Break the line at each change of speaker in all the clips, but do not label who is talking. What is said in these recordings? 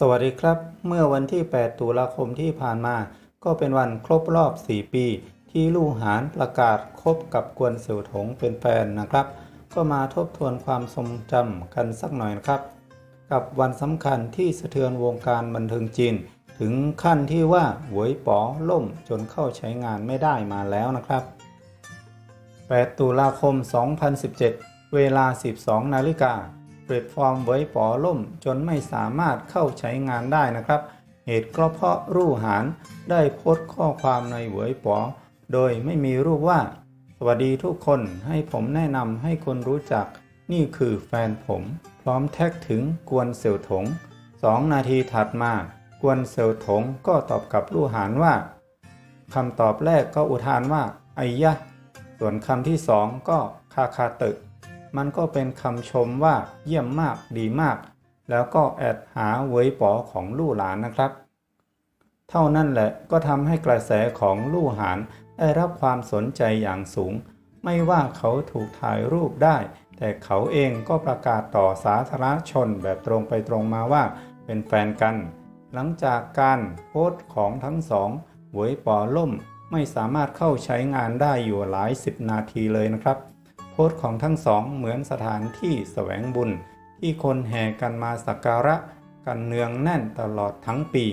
สวัสดีครับ เมื่อวันที่ 8 ตุลาคมที่ผ่านมา ก็เป็นวันครบรอบ 4 ปี ที่ลู่หานประกาศคบกับกวนเสี่ยวถงเป็นแฟนนะครับ ก็มาทบทวนความทรงจำกันสักหน่อยนะครับ กับวันสำคัญที่สะเทือนวงการบันเทิงจีน ถึงขั้นที่ว่าหวยป๋อล่มจนเข้าใช้งานไม่ได้มาแล้วนะครับ 8 ตุลาคม 2017 เวลา 12 นาฬิกา แพลตฟอร์มเวยป๋อล่ม จนไม่สามารถเข้าใช้งานได้นะครับ เหตุก็เพราะรู่หานได้โพสต์ข้อความในเวยปอ โดยไม่มีรูปว่า สวัสดีทุกคนให้ผมแนะนำให้คนรู้จัก นี่คือแฟนผม พร้อมแท็กถึงกวนเสี่ยวถง2นาทีถัดมา กวนเสี่ยวถงก็ตอบกับลู่หานว่าคำตอบแรกก็อุทานว่าไอ้ยะ ส่วนคำที่สองก็คาคาตึก มันก็เป็นคำชมว่าเยี่ยมมากดีมาก แล้วก็แอดหาเวยป๋อของลู่หลานนะครับ เท่านั้นแหละก็ทำให้กระแสของลู่หานได้รับความสนใจอย่างสูง ไม่ว่าเขาถูกถ่ายรูปได้ แต่เขาเองก็ประกาศต่อสาธารณชนแบบตรงไปตรงมาว่าเป็นแฟนกัน หลังจากการโพสต์ของทั้งสองหวยปอล่ม ไม่สามารถเข้าใช้งานได้อยู่หลายสิบนาทีเลยนะครับ โพสต์ของทั้งสองเหมือนสถานที่แสวงบุญ ที่คนแห่กันมาสักการะกันเนืองแน่นตลอดทั้งปี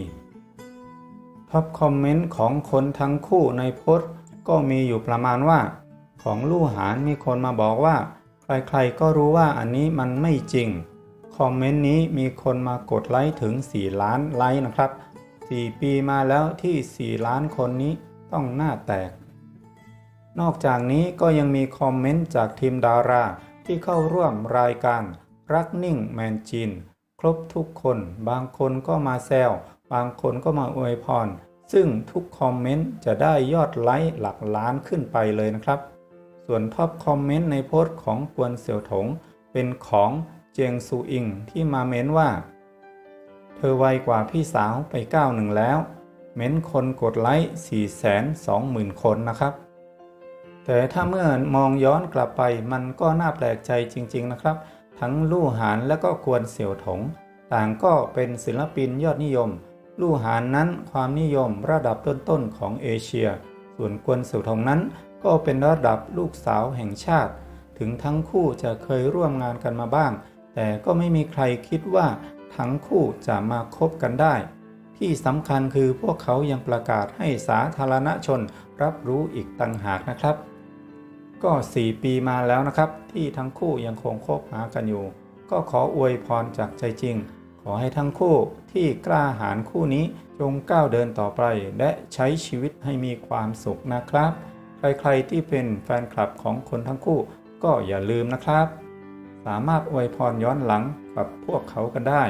ท็อปคอมเมนต์ของคนทั้งคู่ในโพสต์ก็มีอยู่ประมาณว่า ของลู่หานมีคนมาบอกว่า ใครๆก็รู้ว่าอันนี้มันไม่จริง คอมเมนต์นี้มีคนมากดไลค์ถึง 4 ล้านไลค์นะครับ 4 ปีมาแล้วที่ 4 ล้านคนนี้ต้องหน้าแตก นอกจากนี้ก็ยังมีคอมเมนต์จากทีมดารา ที่เข้าร่วมรายการรักนิ่งแมนจีน ครบทุกคน บางคนก็มาแซวบางคนก็มาอวยพร ซึ่งทุกคอมเมนต์จะได้ยอดไลค์หลักล้านขึ้นไปเลยนะครับ ส่วนท็อปคอมเมนต์ในโพสต์ของกวนเสี่ยวถง เป็นของเจียงซูอิงที่มาเม้นว่า เธอไวกว่าพี่สาวไปก้าวหนึ่งแล้ว เม้นคนกดไลค์420,000 คนนะครับ แต่ถ้าเมื่อมองย้อนกลับไปมันก็น่าแปลกใจจริง ๆนะครับ ทั้งลู่หานและก็กวนเสี่ยวถง ต่างก็เป็นศิลปินยอดนิยม ลู่หานนั้นความนิยมระดับต้นๆของเอเชีย ส่วนกวนเสี่ยวถงนั้น ก็เป็นระดับลูกสาวแห่งชาติ ถึงทั้งคู่จะเคยร่วมงานกันมาบ้าง แต่ก็ไม่มีใครคิดว่าทั้งคู่จะมาคบกันได้ ที่สำคัญคือพวกเขายังประกาศให้สาธารณชนรับรู้อีกต่างหากนะครับ ก็ 4 ปีมาแล้วนะครับ ที่ทั้งคู่ยังคงคบหากันอยู่ ก็ขออวยพรจากใจจริง ขอให้ทั้งคู่ที่กล้าหาญคู่นี้จงก้าวเดินต่อไป และใช้ชีวิตให้มีความสุขนะครับ ใครๆที่เป็นแฟนคลับของคนทั้งคู่ ก็อย่าลืมนะครับ สามารถอวยพรย้อนหลังกับพวกเขากันได้